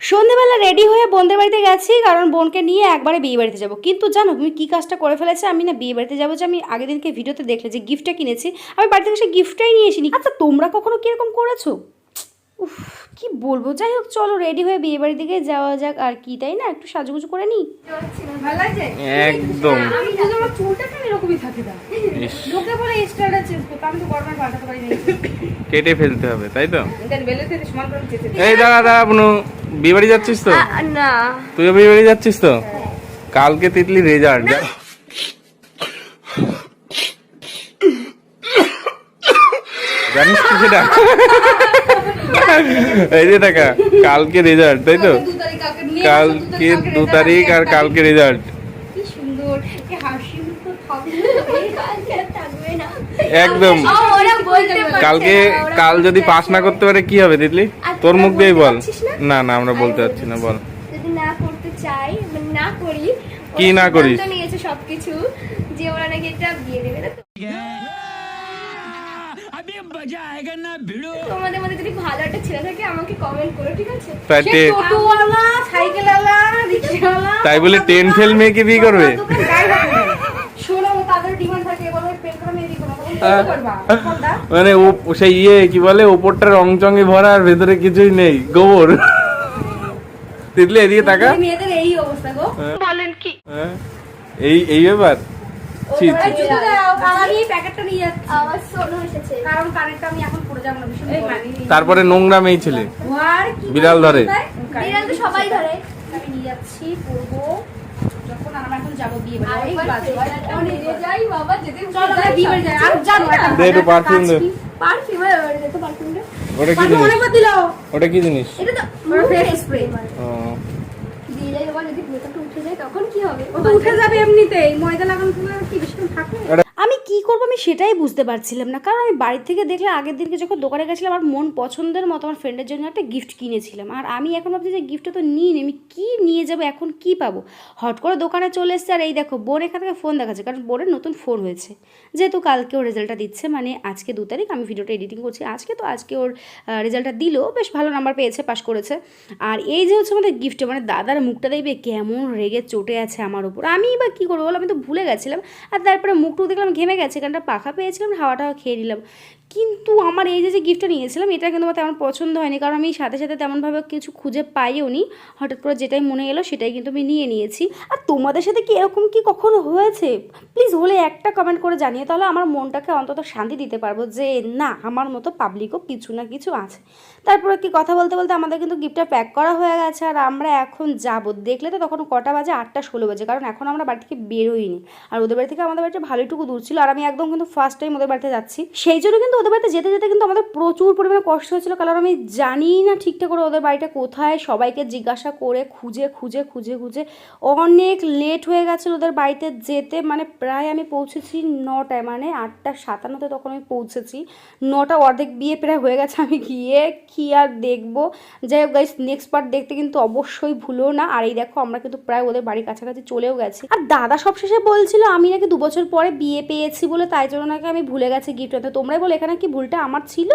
সন্ধেবেলা রেডি হয়ে বোনদের বাড়িতে গেছি, কারণ বোনকে নিয়ে একবারে বিয়ে বাড়িতে যাব। কিন্তু জানো, তুমি কী কাজটা করে ফেলেছে? আমি না বিয়ে বাড়িতে যাব যে আমি আগের দিনকে ভিডিওতে দেখলে যে গিফটটা কিনেছি, আমি বাড়ি থেকে সে গিফটটাই নিয়ে এসিনি। আচ্ছা তোমরা কখনো কীরকম করেছ? উফ কি বলব? যাই হোক চলো রেডি হয়ে বিয়ে বাড়ির দিকে যাওয়া যাক। আর কি তাই না? একটু সাজুগুজু করে নিই? একদম। আমি যদি আমার চুলটা কেন এরকমই থাকে না লোকে বলে স্টাইলটা চেঞ্জ করতে আমি তো গরমে পাল্টাতে পারি না কেটে ফেলতে হবে তাই তো? দেন বেলে সমান করে চেতে এই দাঁড়া দাঁড়া বুনু। বিয়ে বাড়ি যাচ্ছিস তো? না। তুইও বিয়ে বাড়ি যাচ্ছিস তো? কালকে তিতলি রেজাল্ট জানিস কি সেটা? এই যে টাকা কালকে রেজাল্ট তাই তো? কালকে দু তারিখ আর কালকে রেজাল্ট কি সুন্দর কি হাসি মুখে থাকবে। থাকবে না। একদম। কালকে কাল যদি পাস না করতে পারে কি হবে তিতলি আর তোর মুখ দিয়েই বল। না? না আমরা বলতে পারছি না বল। যদি না করতে চাই মানে না করি কি না করিস? নিয়েছে সবকিছু যে ওরা নাকি এটা বিয়ে দেবে না তোমাদের মধ্যে যদি ভালো একটা ছেলে থাকে আমাকে কমেন্ট করো ঠিক আছে? তাই সে টোটোওয়ালা সাইকেলওয়ালা রিক্সাওয়ালা তাই বলে টেন ফেল মেয়েকে বিয়ে করবে। শোনো তাদের ডিমান্ড থাকে বলো পেন করে মেয়ে কি মানে ও সেই ইয়ে কি বলে ওপরটা রং চঙে ভরা আর ভেতরে কিছুই নেই গোবর। তিতলি এদিকে তাকা। মেয়েদের এই অবস্থা গো। হ্যাঁ? এই এই ব্যাপার। তারপরে নোংরা মেয়ে ছেলে। বিড়াল ধরে। বিড়াল তো সবাই ধরে। আমি নিয়ে যাচ্ছি পরবো। যখন আমরা এখন যাব বিয়ে বাড়ি অনেক আরেকবার বাজে, বিড়ালটা অনেক নিয়ে বাজে। যাই বাবা যেদিন চলো বিয়ে বাড়ি যাই। আর জানো একটা পারফিউম দে পারফিউম ওটা কি জিনিস? ওটা কি জিনিস? এটা তো spray। ও, যাই বাবা যদি উঠে যায়, তখন কি হবে? ও উঠে যাবে এমনিতে ময়দা লাগানো কি বেশিক্ষণ থাকে? কি করব আমি সেটাই বুঝতে পারছিলাম না। কারণ আমি বাড়ি থেকে দেখলে আগের দিনকে যখন দোকানে গেছিলাম, আমার মন পছন্দের মতো আমার ফ্রেন্ডের জন্য একটা গিফট কিনেছিলাম। আর আমি এখন ভাবছি যে গিফটটা তো নিই আমি কী নিয়ে যাব, এখন কি পাবো? হট করে দোকানে চলে এসছে আর এই দেখো, বোন এখান থেকে ফোন দেখাচ্ছে, কারণ বোনের নতুন ফোন হয়েছে। যেহেতু কালকে ওর রেজাল্টটা দিচ্ছে মানে আজকে দু তারিখ, আমি ভিডিওটা এডিটিং করছি আজকে, তো আজকে ওর রেজাল্টটা দিল, বেশ ভালো নাম্বার পেয়েছে পাশ করেছে। আর এই যে হচ্ছে আমাদের গিফটটা মানে দাদার মুখটা দেখবে কেমন রেগে চটে আছে আমার উপর। আমি বা কী করব বলো, আমি তো ভুলে গেছিলাম। আর তারপরে মুখটুক দেখলাম ঘেমে গেছে এখানটা পাখা পেয়েছিলাম হাওয়াটাও খেয়ে নিলাম। কিন্তু আমার এই যে যে গিফটটা নিয়েছিলাম, এটা কিন্তু আমার তেমন পছন্দ হয়নি। কারণ আমি সাথে সাথে তেমনভাবে কিছু খুঁজে পাইও নি হঠাৎ করে যেটাই মনে এলো, সেটাই কিন্তু আমি নিয়ে নিয়েছি। আর তোমাদের সাথে কি এরকম কি কখনো হয়েছে? প্লিজ হলে একটা কমেন্ট করে জানিয়ে তাহলে আমার মনটাকে অন্তত শান্তি দিতে পারব যে, না, আমার মতো পাবলিকও কিছু না কিছু আছে। তারপরে কি কথা বলতে বলতে আমাদের কিন্তু গিফটটা প্যাক করা হয়ে গেছে। আর আমরা এখন যাব। দেখলে তো তখন কটা বাজে? আটটা ষোলো বাজে। কারণ এখন আমরা বাড়ি থেকে বেরোইনি। আর ওদের বাড়ি থেকে আমাদের বাড়িটা ভালোইটুকু দূর ছিল। আর আমি একদম কিন্তু ফার্স্ট টাইম ওদের বাড়িতে যাচ্ছি। সেই জন্য কিন্তু ওদের বাড়িতে যেতে যেতে কিন্তু আমাদের প্রচুর পরিমাণে কষ্ট হয়েছিল, কারণ আমি জানি না ঠিকঠাক করে ওদের বাড়িটা কোথায়। সবাইকে জিজ্ঞাসা করে খুঁজে খুঁজে খুঁজে খুঁজে অনেক লেট হয়ে গেছিল ওদের বাড়িতে যেতে। মানে প্রায় আমি পৌঁছেছি নটায় মানে আটটা সাতান্নতে তখন আমি পৌঁছেছি। নটা অর্ধেক বিয়ে প্রায় হয়ে গেছে, আমি গিয়ে কি আর দেখব। যাই হোক গাইস নেক্সট পার্ট দেখতে কিন্তু অবশ্যই ভুলো না। আর এই দেখো, আমরা কিন্তু প্রায় ওদের বাড়ির কাছাকাছি চলেও গেছি। আর দাদা সবশেষে বলছিল, আমি নাকি দু বছর পরে বিয়ে পেয়েছি বলে, তাই জন্য নাকি আমি ভুলে গেছি গিফট তোমরাই বলো, এখানে কি ভুলটা আমার ছিল?